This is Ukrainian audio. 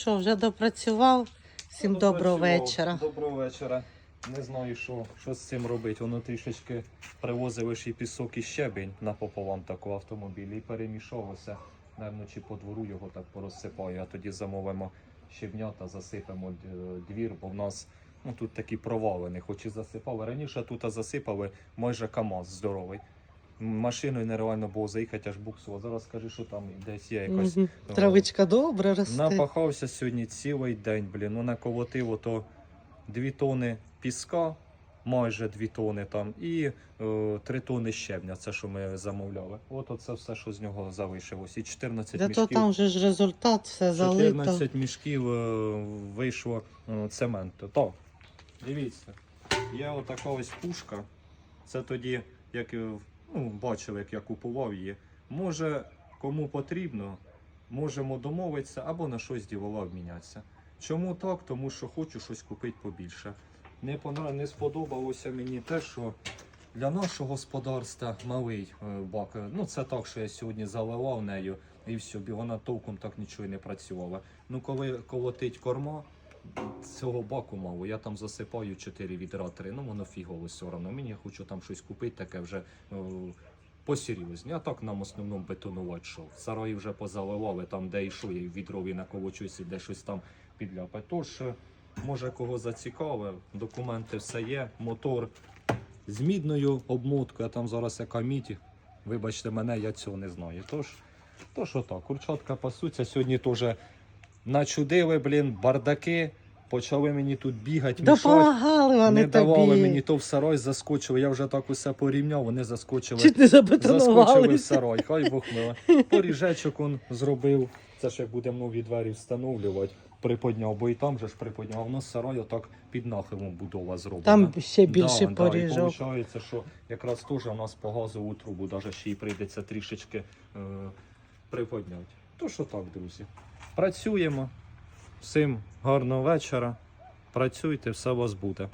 Що, вже допрацював? Всім доброго вечора. Доброго вечора. Не знаю, що, що з цим робити. Воно трішечки привозили ще пісок і щебінь напополам такого автомобіля і перемішалося. Наверно, чи по двору його так порозсипаю, а тоді замовимо щебня та засипемо двір, бо в нас ну, тут такі провалини, хоч і засипали. Раніше тут засипали майже КАМАЗ здоровий. Машиною нереально було заїхати, аж буксово. Зараз скажи, що там десь є якось. Мгм. е, Травичка добре росте. Напахався сьогодні цілий день, блін. Ну наколотив ото 2 тони піска, майже 2 тони там, і е, 3 тони щебня, це що ми замовляли. От оце все, що з нього залишилось. І 14 Та то мішків. там же ж результат, все залито. 14 мішків е, вийшло е, цементу. То, дивіться, є отака ось пушка. Це тоді, як е, ну, бачили, як я купував її. Може, кому потрібно, можемо домовитися або на щось ділова обмінятися. Чому так? Тому що хочу щось купити побільше. Не, понрав- не сподобалося мені те, що для нашого господарства малий е, бак. е, Ну це так, що я сьогодні заливав нею і все, вона толком так нічого не працювала. Ну коли колотить корма, цього баку мало. Я там засипаю 4 відра 3, ну воно фігово все одно. Мені я хочу там щось купити, таке вже е, посерйозні. А так нам основному бетонувати шов. Сараї вже позаливали, там де йшов, я відрові наколочуюся, де щось там підляпать. Тож, е, може кого зацікавив, документи все є, мотор з мідною обмоткою, а там зараз яка мідь. Вибачте мене, я цього не знаю. Тож, тож отак, курчатка пасуться. Сьогодні теж начудили, блін, бардаки. Почали мені тут бігати. Допомагали вони Не давали тобі. мені то в сарай заскочили. Я вже так усе порівняв, вони заскочили. Чуть не Заскочили в сарай, хай Бог мила. Поріжечок он зробив. Це ж як будемо нові двері встановлювати. Приподняв, бо і там же ж приподняв. У нас сарай отак під нахилом будова зроблена. Там ще більше да, поріжок. Да, і виходить, що якраз теж у нас по газову трубу даже ще й прийдеться трішечки е, приподняти. То що так, друзі. Працюємо. Всім гарного вечора. Працюйте, все у вас буде.